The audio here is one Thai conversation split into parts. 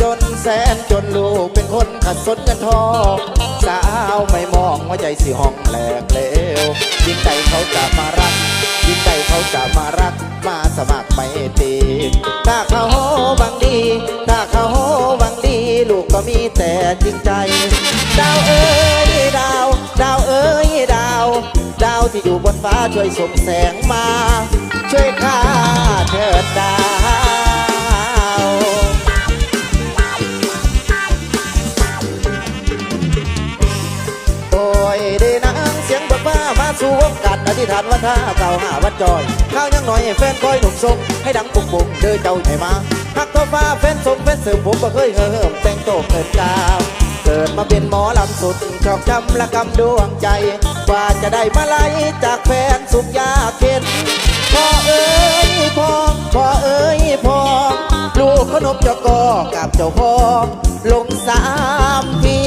จนแสนจนลูกเป็นคนขัดสนเงินทองสาวไม่มองว่าใจสิห้องแหลกเลวยิ่งใจเขาจะมารักยิ่งใจเขาจะมารัก มาสมัครไม่ตีถ้าเขาหวังดีถ้าเขาหวังดี ลูกก็มีแต่จริงใจ ดาวเอ้ยดาว ดาวเอ้ยดาว ดาวที่อยู่บนฟ้าช่วยส่งแสงมา ช่วยข้าเถิดดาว การอธิษฐานว่าถ้าเก่าหาวัดจอย ข้าวยังหน่อยให้แฟนคอยหนุ่มทรงให้ดังปุ้งปุ้งเดินเจ้าใหญ่มาหักตัวฟ้าแฟนทรงแฟนเสริมผมบ่เคยเหิมแต่งโตเกิดกาวเกิดมาเป็นหมอลำสุดชอบจำละกำดวงใจ กว่าจะได้มาไล่จากแฟนสุขยาเข็นพ่อเอ้ยพ่อพ่อเอ้ยพ่อลูกขนมจ้าก็กับเจ้าพ่อลงสามที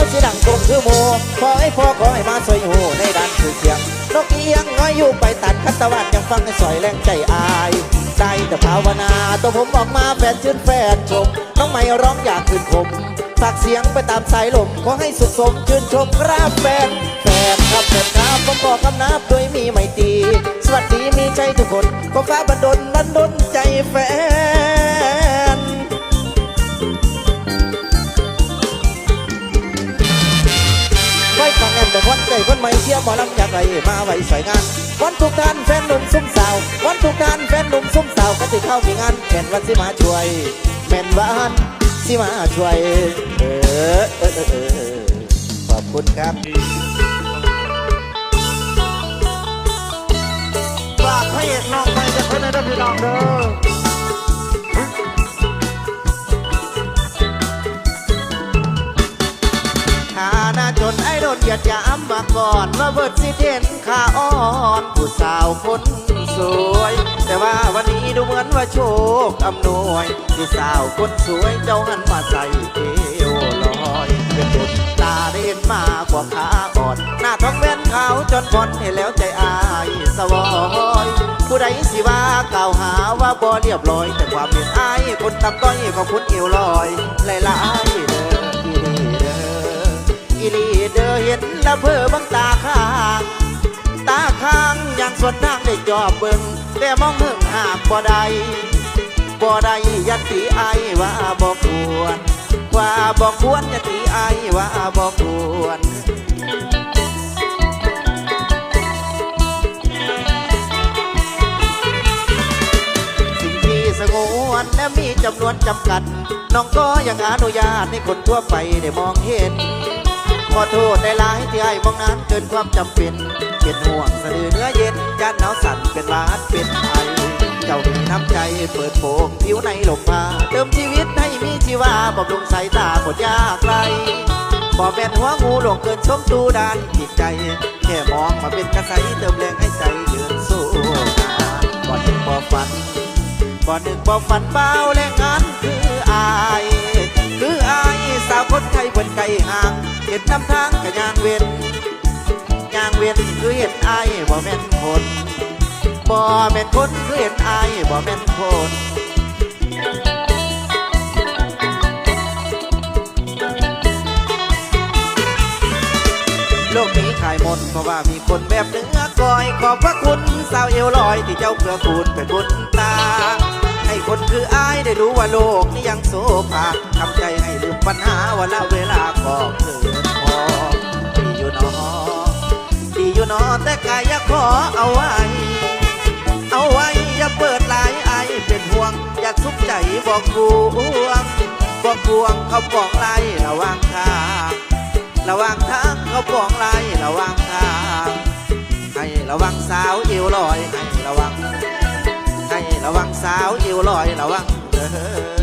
ววสีดังตรงคือโมขอให้พ่อขอให้มาสวยหูในด้านคือเสียงนกเอียงน้อยอยู่ไปตัดคัตวัดยังฟังให้สอยแรงใจอายได้แต่ภาวนาตัวผมออกมาแฟนชื่นแฟนชมน้องไม่ร้องอยากคืนคมฝากเสียงไปตามสายลมขอให้สุขสมชื่นชมครับแฟนแฟนครับแฟนครับผมบอกคำนับด้วยมีไม่ตี สวัสดีมีใจทุกคนก็ฟ้าบันดลบันดลใจแฟน อมแต่วันใจวันไม่เชียร์หมอลำอยากไรมาไว้สวยงานวันทุกท่านแฟนหนุ่มซุ้มสาว วันทุกท่านแฟนหนุ่มซุ้มสาวก็จะเข้ามีงานแม่นวันสิมาช่วยแม่นวันสิมาช่วยเออเออเออเออขอบคุณครับฝากพระเอกน้องไปจะเพื่นได้พี่น้องเด้อฐานะจนไอ้ นเหยียดหยามมาก่อนว่าเบิดสิเทนขาอ่อนผู้สาวคนสวย แต่ว่าวันนี้ดูเหมือนว่าโชคอำนวยที่สาวคนสวยเจ้าหันมาใส่เอวลอยเป็นบุญตาได้เห็นมากว่าขาอ่อน หน้าท้องแว่นขาวจนพอนเห็นแล้วใจอายสวอยผู้ใดสิว่ากล่าวหาว่าบ่เรียบร้อย แต่ความเป็นอายคนทำต้อยของคุณเอวลอยางส่วนทางได้จอบเบิ่งแต่มองเหิงหากบ่ได้บ่ได้ยันตีไอายว่าบ่ควร ว่าบ่ควรยันตีไอายว่าบ่ควรสิ่งที่สงวนและมีจำนวนจำกัด น้องก็ยังอนุญาตให้คนทั่วไปได้มองเห็น ขอโทษได้หลายที่ไอ้มองนานเกินความจำเป็นเป็นห่วงสะาวสั่นเป็นบาดเป็นไอเจ้ามีน้ำใจเปิดโปงผิวในลมพาเติมชีวิตให้มีชีวาบำรุงสายตาหมดยากไรบ่แม่นหัวงูหลงเกินชมตูดานจิตใจ แค่มองมาเป็นกระใสเติมแรงให้ใจยืนสู้งานบ่ถึงบ่ฝันบ่หนึ่งบ่ฝันเบาแรงงานคืออายคืออายสาวคนไทยบนไกลห่างเห็นนำทางกับยางเวียนยางเวียนคือเห็นอายบ่แม่นคน บ่แม่นคนคือเห็นอายบ่แม่นคนโลกนี้ขายหมดเพราะว่ามีคนแบบเนื้อกอย ขอบพระคุณสาวเอวลอยที่เจ้าเกือกูลเป็นบุญตา ให้คนคืออายได้รู้ว่าโลกนี้ยังโซภาทำใจให้ลืมปัญหาวันละเวลาก็เกินพอดีอยู่นอดีอยู่นอแต่กายอยากขอเอาไว้ บอกกวงบอกกวงเขาบอกไรระวังทางระวังทางเขาบอกไรระวังทางให้ระวังสาวเอวลอยให้ระวัง ให้ระวังสาวเอวลอยระวังเด้อ